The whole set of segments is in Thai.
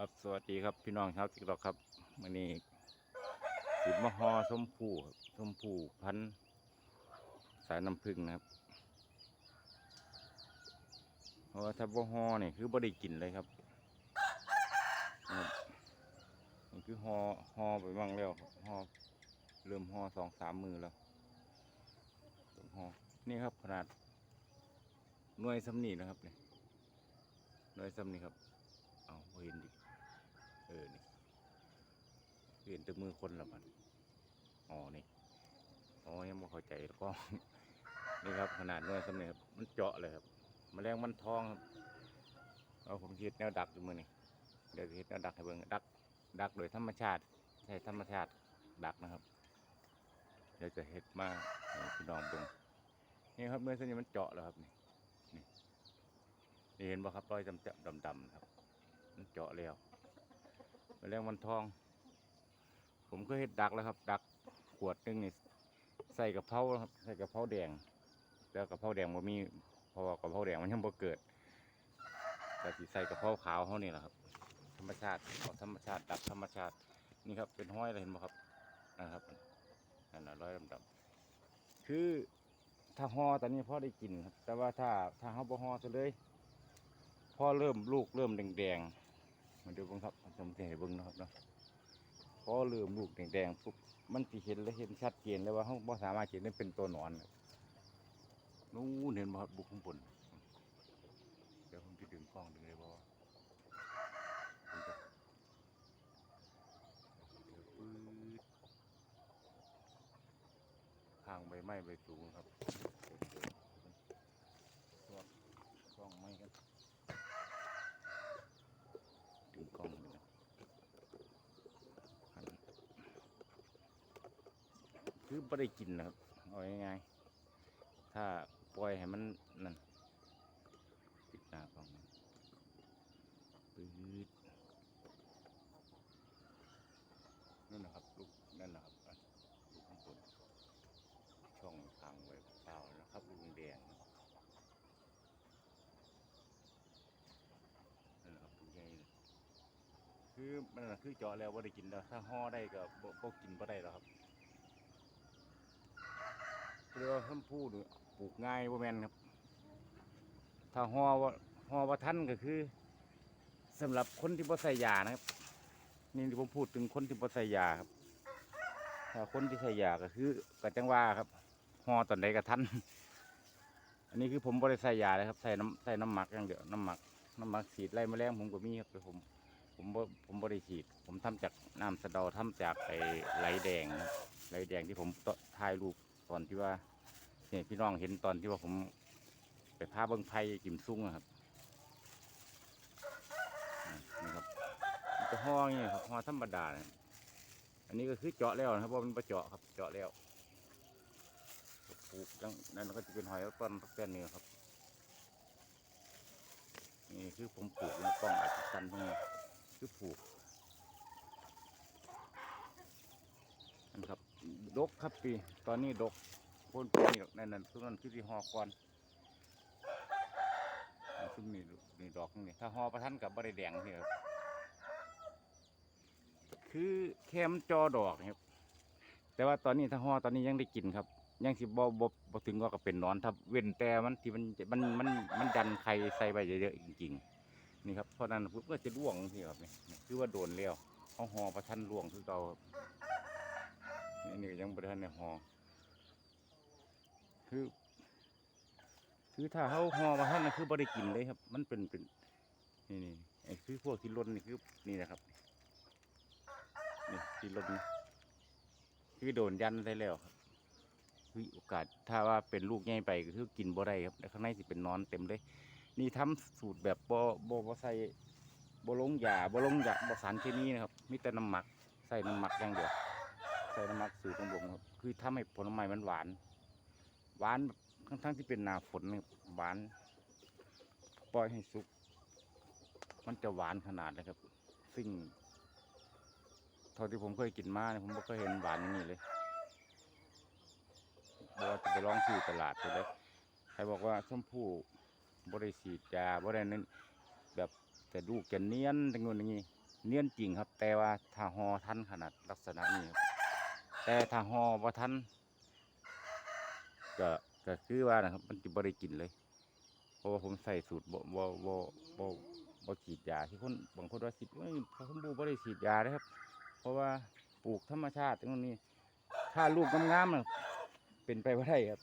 ครับสวัสดีครับพี่น้องชาวติ๊กต็อกครับวันนี้สิบมะฮอชมพูครับชมพูพันสายน้ำผึ้งนะครับเพราะว่าถ้าบ่ฮอเนี่ยคือบ่ได้กินเลยครับนี่คือฮอฮอไปบ้างแล้วครับฮอเริ่มฮอสองสามมือแล้วต้องฮอนี่ครับขนาดหน่วยสำนีนะครับเนี่ยหน่วยสำนีครับเอาเห็นดิ เออ นี่เห็นแต่มือคนละมันอ๋อ นี่อ๋อยังไม่เข้าใจแล้วก็ นี่ครับ ขนาดน้อยสำเนียครับ มันเจาะเลยครับแมลงมันทองครับเอาผมคิดแนวดักอยู่มือนี่เดี๋ยวคิดแนวดักให้เบิ่งดัก ดักโดยธรรมชาติใช้ธรรมชาติดักนะครับ เดี๋ยวจะเห็ดมาพี่น้องเบิ่งนี่ครับเมื่อส้นนี้มันเจาะแล้วครับนี่นี่นี่เห็นบ่ครับรอยดำๆดำๆครับ มันเจาะแล้ว แมลงวันทอง ผมก็เห็ดดักแล้วครับ ดักขวดหนึงนี่ใส่กระเพราครับใส่กระเพราแดง แล้วกระเพราแดงมันมีเพราะว่ากระเพราแดงมันยังบ่เกิดแต่ที่ใส่กระเพราขาวเขานี่แหละครับ ธรรมชาติเอาธรรมชาติดักธรรมชาตินี่ครับเป็นห้อยเลยเห็นไหมครับนะครับนั่นน่ะร้อยดำๆคือถ้าห่อตอนนี้พ่อได้กินครับแต่ว่าถ้าถ้าเขาบ่ห่อซะเลยพ่อเริ่มลูกเริ่มแดงๆ มาดูเบ้างครับผมจะให้เบิ้งนะครับเนาะพอเริ่มลูกแดงๆปุ๊บมันจะเห็นและเห็นชัดเจนเลยว่าเขาบ่สามารถเห็นได้เป็นตัวหนอนนู้นเห็นบ่ครับบุกข้างบนเดี๋ยวผมจะดึงกล้องดึงเลยบ่ว่าดูจ้ะเดี๋ยวปื๊ดข้างใบไม้ใบสูงครับเดี๋ยวเดี๋ยวตัวกล้องไม้กัน ดึงกล้องเลยนะหัน คือไม่ได้กินนะครับเอาง่ายๆถ้าปล่อยให้มันนั่นติดหน้ากล้องปืดนั่นนะครับลูกนั่นนะครับลูกข้างบนช่องทางไว้เปล่านะครับลูกแดงนั่นนะครับลูกใหญ่เลยคือมันน่คือเจาะแล้วว่าได้กินแล้วถ้าห่อได้ก็บ่กินบ่ได้แล้วครับ เรียกว่าคำพูดปลูกง่ายบ่แมนครับ ถ้าหอว่าหอว่าทันก็คือสำหรับคนที่บ่ใส่ยานะครับ นี่ที่ผมพูดถึงคนที่บ่ใส่ยาครับ ถ้าคนที่ใส่ยาก็คือก็จังว่าครับหอตอนใดก็ทันอันนี้คือผมบ่ได้ใส่ยาเลยครับใส่น้ำใส่น้ำหมักอย่างเดียวน้ำหมักน้ำหมักฉีดไล่แมลงผมก็มีครับแต่ผมผมผมบริฉีด ผมทำจากน้ำสะเดาทำจากไอไหลแดงไหลแดงที่ผมถ่ายรูป ตอนที่ว่าเนี่ยพี่น้องเห็นตอนที่ว่าผมไปพาเบิ้งไผ่กิมซุ่งอะครับนี่ครับจะห่องเงี้ยครับห่อธรรมดานะอันนี้ก็คือเจาะแล้วนะครับเพราะมันประเจาะครับเจาะแล้วปลูกจังนั่นก็จะเป็นหอยต้นตักแตนนี่ครับนี่คือผมปลูกในกล้องอาจจะสั้นตรงนี้คือผูกนั่นครับ ดกครับปีตอนนี้ดกพ่นปีนี่นั่นนั่นทุกนั้นคือที่หอก่อนซึ่งนี่นี่ดอกนี่ถ้าหอประทันกับบริแดงนี่ครับคือแคมจอดอกครับ แต่ว่าตอนนี้ถ้าหอตอนนี้ยังได้กินครับ ยังสิบ่บ่บ่ถึงก็เป็นนอนถ้าเว้นแต่มันที่มันมันมันมันดันไข่ใส่ไปเยอะๆจริงๆนี่ครับเพราะนั้นปุ๊บก็จะร่วงนี่ครับนี่คือว่าโดนแล้วเอาหอประทันร่วงคือเก่าครับ นี่นี่ยังประทันในหอคือ คือถ้าเขาหอประทันน่ะคือบริกินเลยครับ มันเป็นเป็นนี่นี่ไอ้คือพวกที่ล้นนี่คือนี่นะครับนี่ที่ล้นนี่คือโดนยันได้แล้วครับคือโอกาสถ้าว่าเป็นลูกใหญ่ไปก็คือกินบ่ได้ครับแล้วข้างในสิเป็นนอนเต็มเลย นี่ทำสูตรแบบบ่บ่บ่ใส่บ่ลงยาบ่ลงยาบ่สารเคมีนะครับมีแต่น้ำหมักใส่น้ำหมักอย่างเดียว ใส่น้ำมักสูตรของผมครับคือทำให้ผลไม้มันหวาน หวานแบบทั้งทั้งที่เป็นหนาฝนนะครับหวาน ปล่อยให้สุก มันจะหวานขนาดเลยครับ ซึ่งเท่าที่ผมเคยกินมาเนี่ยผมไม่เคยเห็นหวานอย่างนี้เลยบอกว่าจะไปลองซื้อตลาดไปเลยใครบอกว่าชมพู่บริสีดยาบรินั้นแบบแต่ลูกจะเนียนทั้งนู้นอย่างนี้เนียนจริงครับ แต่ว่าถ้าฮอทันขนาดลักษณะนี้ครับ แต่ถ้าฮอบ่ทันก็ก็คือว่านะครับ มันจะบ่ได้กินเลย เพราะว่าผมใส่สูตรบ่บ่บ่บ่บ่ฉีดยาที่คนบางคนว่าฉีดเอ้ยพระสมบูรณ์บ่ได้ฉีดยานะครับ เพราะว่าปลูกธรรมชาติตรงนี้ถ้าลูกงามๆน่ะเป็นไปบ่ได้ครับ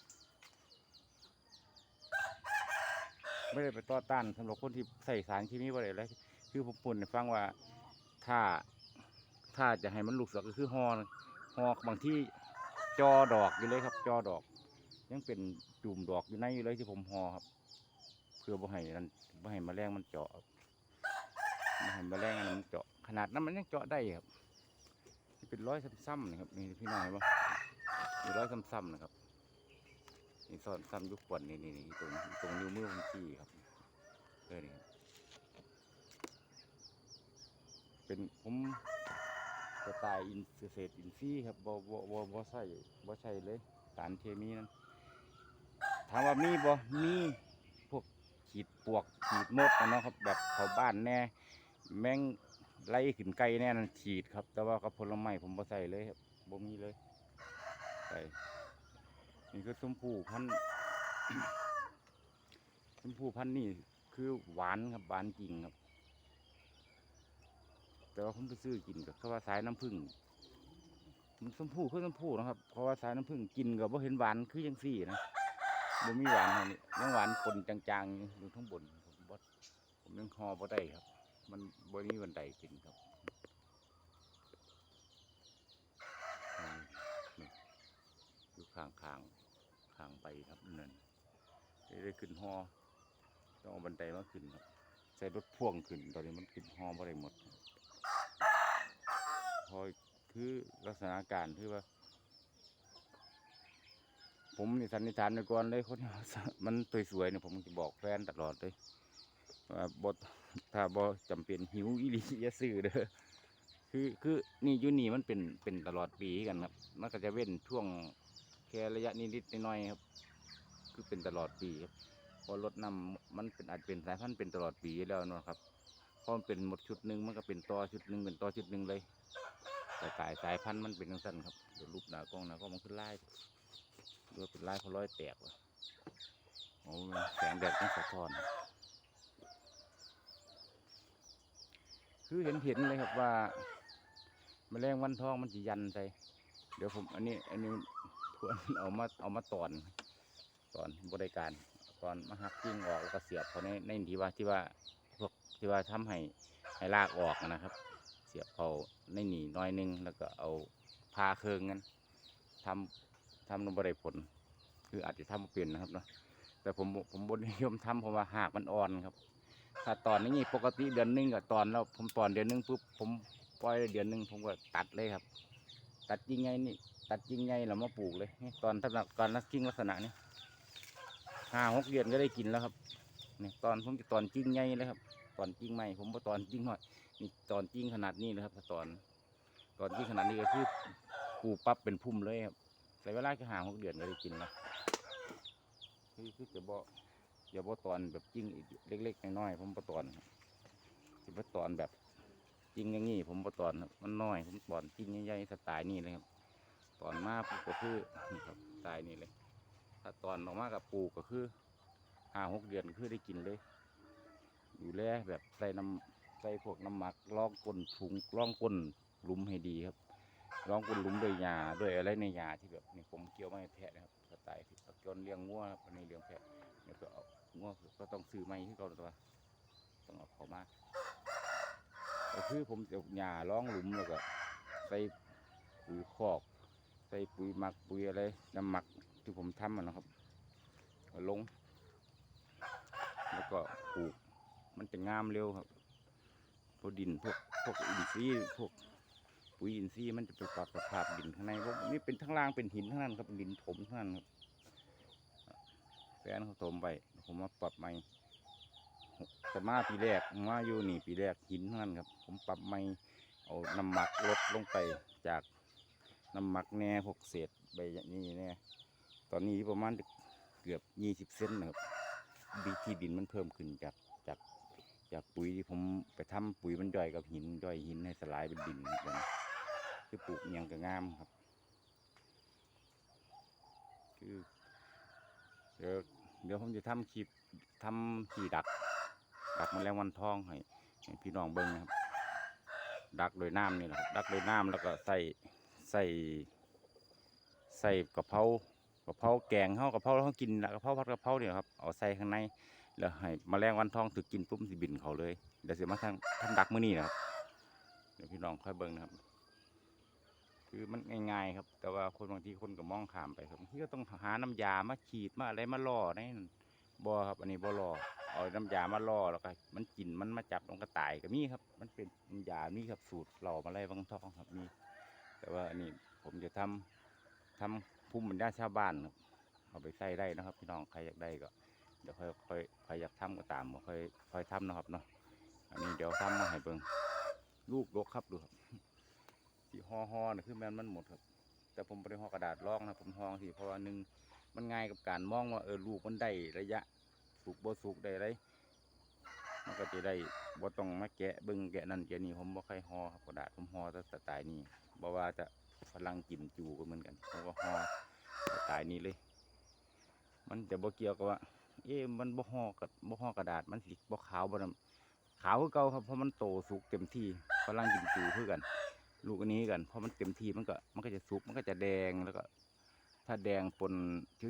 ไม่ได้ไปต่อต้านสำหรับคนที่ใส่สารเคมีบ่ได้เลยคือผมปุ่นฟังว่าถ้าถ้าจะให้มันลูกเสือก็คือฮอนะฮอบางที่จอดอกอยู่เลยครับ จอดอก ยังเป็นจุ่มดอกอยู่ในอยู่เลยที่ผมฮอครับ เพื่อบ่ให้นั่นบ่ให้แมลงมันเจาะบ่ให้แมลงมันเจาะ ขนาดนั้นมันยังเจาะได้ครับเป็นร้อยซ้ำๆนะครับนี่พี่นายบ่มีร้อยซ้ำๆนะครับนี่ซ่อนซ้ำยุคขวดนี่นี่นี่ตรงตรงนิ้วมือผมชี้ครับเออนี่เป็นผม กระต่ายอินเกษอินทรีย์ครับบ่บ่บ่บ่ใส่บ่ใช่เลยสารเคมีนั้นถามว่ามีบ่มีพวกขีดปวกขีดมดนะเนาะครับ แบบเขาบ้านแน่แมงไล่ขึ้นไก่แน่นั่นฉีดครับ แต่ว่ากับผลไม้ผมบ่ใส่เลยครับบ่มีเลยใส่นี่ก็ชมพูพันชมพูพันนี่คือหวานครับหวานจริงครับ แต่ว่าผมไปซื้อกินกับเขาว่าสายน้ำผึ้งมันชมพูคือชมพูนะครับ เพราะว่าสายน้ำผึ้งกินกับว่าเห็นหวานคือยังสี่นะบ่มีหวานเท่านี้ยังหวานปนจางๆอยู่ข้างบนผมบ่ผมยังคอบ่ได้ครับ มันบ่มีวันใดกินครับอืมนี่อยู่ข้างๆข้างไปครับนั่นได้ได้ขึ้นหอต้องเอาบันไดมาขึ้นครับใช้รถพ่วงขึ้นตอนนี้มันขึ้นหอบ่ได้หมด พอคือลักษณะการที่ว่า ผมนี่สันนิษฐานไปก่อนเลยคนที่ว่ามันสวยๆเนี่ยผมจะบอกแฟนตลอดเลยว่าบทถ้าบ่จำเป็นหิวอีหลีอย่าซื้อเด้อคือคือนี่ยูนี่มันเป็นเป็นตลอดปีกันครับ มันก็จะเว้นช่วงแค่ระยะนิดๆน้อยๆครับ คือเป็นตลอดปีครับพอรถนำมันเป็นอาจเป็นสายพันธุ์เป็นตลอดปีแล้วนะครับ พราะมันเป็นหมดชุดหนึ่งมันก็เป็นต่อชุดหนึ่งเป็นต่อชุดหนึ่งเลยแต่กายสายพันธุ์มันเป็นทั้งสั้นครับเดี๋ยวรูปหน้ากล้องหน้ากล้องมันขึ้นไล่ดูว่าเป็นไล่เพราร้อยแตกว่ะโอ้แสงแดดต้องสะท้อน คือเห็นเห็นเลยครับว่าแมลงวันทองมันจะยันใส่เดี๋ยวผมอันนี้อันนี้ควรเอามาเอามาตอนตอนบริการตอนมาหักกิ้งออกแล้วก็เสียบเขาในในที่ว่าที่ว่า พวกที่ว่าทำให้ให้ลากออกนะครับ เสียบเขาในหนีน้อยนึง แล้วก็เอาพาเคืองกันทำทำนบริผล คืออาจจะทำบ่เป็นนะครับเนาะแต่ผมผมบนนิยมทำเพราะว่าหากมันอ่อนครับ ถ้าตอนนี้ปกติเดือนนึงกับตอนแล้วผมตอนเดือนนึงปุ๊บผมปล่อยเดือนนึงผมก็ตัดเลยครับ ตัดจริงไงนี่ตัดจริงไงเรามาปลูกเลย ตอนสำหรับการนักกิ้งลักษณะนี้ห้าหกเดือนก็ได้กินแล้วครับ นี่ตอนผมจะตอนจริงไงเลยครับ ตอนจริงใหม่ผมบ่ตอนจริงหน่อยนี่ตอนจริงขนาดนี้นะครับตอนตอนจริงขนาดนี้ก็คือปูปั๊บเป็นพุ่มเลยครับใช้เวลาแค่ห้าหกเดือนก็ได้กินแล้วคือคือจะบ่อย่าบ่ตอนแบบจริงอีกเล็กๆน้อยๆผมบ่ตอนครับสิบ่ตอนแบบจริงอย่างงี้ผมบ่ตอนมันน้อย ผมตอนจริงใหญ่ๆสไตล์นี้เลยครับตอนมากก็คือนี่ครับตายนี่เลย ถ้าตอนออกมากับปูก็คือ ห้าหกเดือนคือได้กินเลยดูแลแบบใส่น้ำใส่พวกน้ำหมักล่องก้นถุงล่องก้นหลุมให้ดีครับล่องก้นหลุมด้วยหญ้าด้วยอะไรในหญ้าที่แบบนี่ผมเกี่ยวไม่แพะนะครับสไตล์ที่ตะกอนเลี้ยงงัวครับอันเลี้ยงแพะเนี่ยก็เอางัวก็ต้องซื้อไม้ที่เขาตัวต้องเอาเขามาก็คือผมจะเอาหญ้าล่องหลุมแล้วก็ใส่ปุ๋ยคอก ใส่ปุ๋ยหมักปุ๋ยอะไรน้ำหมักที่ผมทำอะนะครับลง แล้วก็ปลูกมันจะงามเร็วครับพวกดินพวกพวกอินทรีย์พวกปุ๋ยอินทรีย์มันจะไปปรับสภาพดินข้างในเพวกนี่เป็นทั้งล่างเป็นหินทั้งนั้นครับเป็นดินถมทั้งนั้นครับแฟนเขาถมไปผมมาปรับใหม่แต่มาปีแรกมาอยู่นี่ปีแรกหินทั้งนั้นครับ ผมปรับใหม่เอาน้ำหมักลดลงไปจากน้ำหมักแหน่พวกเศษใบนี้แน่ตอนนี้ประมาณเกือบยี่สิบเซนนะครับ ดีที่ดินมันเพิ่มขึ้นจากจากจากปุ๋ยที่ผมไปทำปุ๋ยมันย่อยกับหินย่อยหินให้สลายเป็นดินครับผมคือปลูกอิหยังก็งามครับ คือเดี๋ยวเดี๋ยวผมจะทำคลิปทำที่ดัก ดักแลงวันทองให้พี่น้องเบิ้งนะครับ ดักโดยน้ำนี่แหละดักโดยน้ำแล้วก็ใส่ใส่ใส่กระเพรา กะเพราแกงเขากะเพราเขากินละกะเพราผัดกะเพราเนี่ยครับเอาใส่ข้างในแล้วให้แมลงวันทองถือกินปุ๊บสิบินเขาเลยเดี๋ยวเสิมาทำทำดักมื้อนี้นะครับเดี๋ยวพี่น้องค่อยเบิ้งนะครับ คือมันง่ายๆครับ แต่ว่าคนบางทีคนก็มองข้ามไปครับทีก็ต้องหาน้ำยามาฉีดมาอะไรมาล่อในนั่นบ่ครับ อันนี้บ่ล่อเอาน้ำยามาล่อแล้วก็มันกินมันมาจับลงกระต่ายก็มีครับ มันเป็นน้ำยานี่ครับสูตรหล่อมาไล่บางทองครับมีแต่ว่าอันนี้ผมจะทำทำ ภูมิปัญญาชาวบ้านครับเอาไปใส่ได้นะครับ พี่น้องใครอยากได้ก็เดี๋ยวค่อยค่อยใครอยากทำก็ตามบ่ค่อยค่อยทำนะครับเนาะอันนี้เดี๋ยวทำมาให้เบิ่งลูกดกครับดูครับที่ห่อห่อนี่คือแม่นมันหมดครับ แต่ผมไม่ได้ห่อกระดาษรองนะผมห่อสิเพราะว่าหนึ่งมันง่ายกับการมองว่าเออลูกมันได้ระยะสุกบ่สุกได้ไรมันก็จะได้บ่ต้องมาแกะเบิ่งแกะนั่นแกะนี่ผมบ่ใครห่อครับกระดาษผมห่อแต่สไตล์นี้บ่ว่าจะ ฝรั่งกิมจูก็เหมือนกันผมก็ห่อสไตล์นี้เลย มันจะบ่เกี่ยวกับว่า เอ๊ะมันบ่ห่อกับบ่ห่อกระดาษมันสิบ่ขาวบ่ดำขาวคือเก่าครับเพราะมันโตสุกเต็มที่ฝรั่งกิมจูคือกัน ลูกอันนี้กันเพราะมันเต็มที่มันก็มันก็จะสุกมันก็จะแดงแล้วก็ ถ้าแดงปน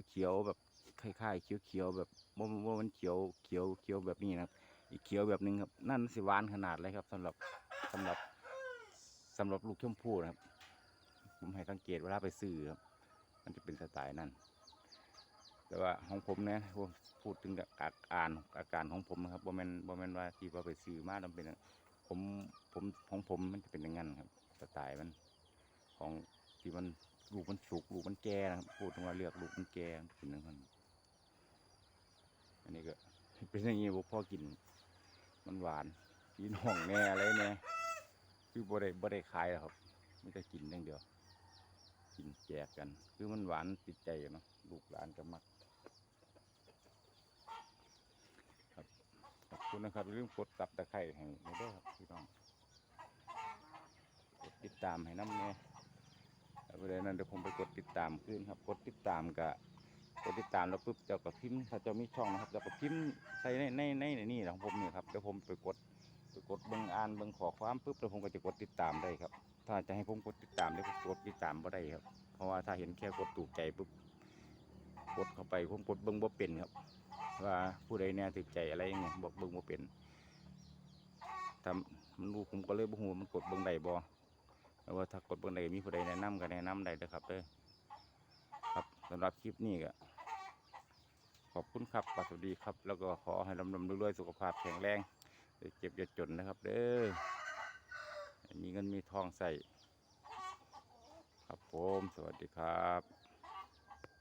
เขียวๆแบบคล้ายๆเขียวๆแบบว่าว่ามันเขียวเขียวเขียวแบบนี้นะครับ อีกเขียวแบบนึงครับ นั่นสิหวานขนาดเลยครับสำหรับสำหรับสำหรับลูกชมพู่นะครับ ผมให้สังเกตเวลาไปซื้อครับ มันจะเป็นสไตล์นั้นแต่ว่าของผมเนี่ยผมพูดถึงอาการอาการของผมนะครับบ่แมนบ่แม่นว่าที่ว่าไปซื้อมาแล้วเป็นผมผมของผมมันจะเป็นอย่างนั้นครับสไตล์มัน ของที่มันลูกมันสุกลูกมันแก่นะครับพูดถึงว่าเลือกลูกมันแก่เป็นอย่างนั้นอันนี้ก็เป็นอย่างนี้บ่อกิน มันหวานกินห่องแน่อะไรแน่คือบ่ได้บ่ได้ขายหรอกครับไม่ได้กินอย่างเดียว กินแจกกัน คือมันหวานติดใจอะเนาะลูกหลานก็มักขอบคุณนะครับอย่าลืมกดตับตะไคร้ให้ด้อครับพี่น้องกดติดตามให้น้ำเนี่ยแล้วประเด็นนั้นเดี๋ยวผมไปกดติดตามขึ้นครับ กดติดตามกับกดติดตามแล้วปุ๊บเจ้ากับพิมพ์ถ้าเจ้ามีช่องนะครับเจ้ากับพิมพ์ใส่ในในในในนี่ของผมนี่ครับเดี๋ยวผมไปกดไปกดเบิ่งอ่านเบิ่งขอความปุ๊บแล้วผมก็จะกดติดตามได้ครับ ถ้าจะให้ผมกดติดตามเดี๋ยผมกดติดตามบ่ได้ครับ เพราะว่าถ้าเห็นแค่กดถูกใจปุ๊บกดเข้าไปผมกดเบิ่งบ่เป็นครับ ว่าผู้ใดเนี่ยติดใจอะไรอย่างเงี้ยบอกเบิ่งบ่เป็นทำมันรู้ผมก็เลยบ่ฮู้ว่ามันกดเบิ่งได้บ่แต่ว่าถ้ากดเบิ่งได้มีผู้ใดแนะนำก็แนะนำได้เด้อครับเด้อครับสำหรับคลิปนี้ก็ขอบคุณครับสวัสดีครับ แล้วก็ขอให้ลำลำรวยๆสุขภาพแข็งแรงเจ็บอย่าจนนะครับ เด้อ มีเงินมีทองใส่ครับผม สวัสดีครับ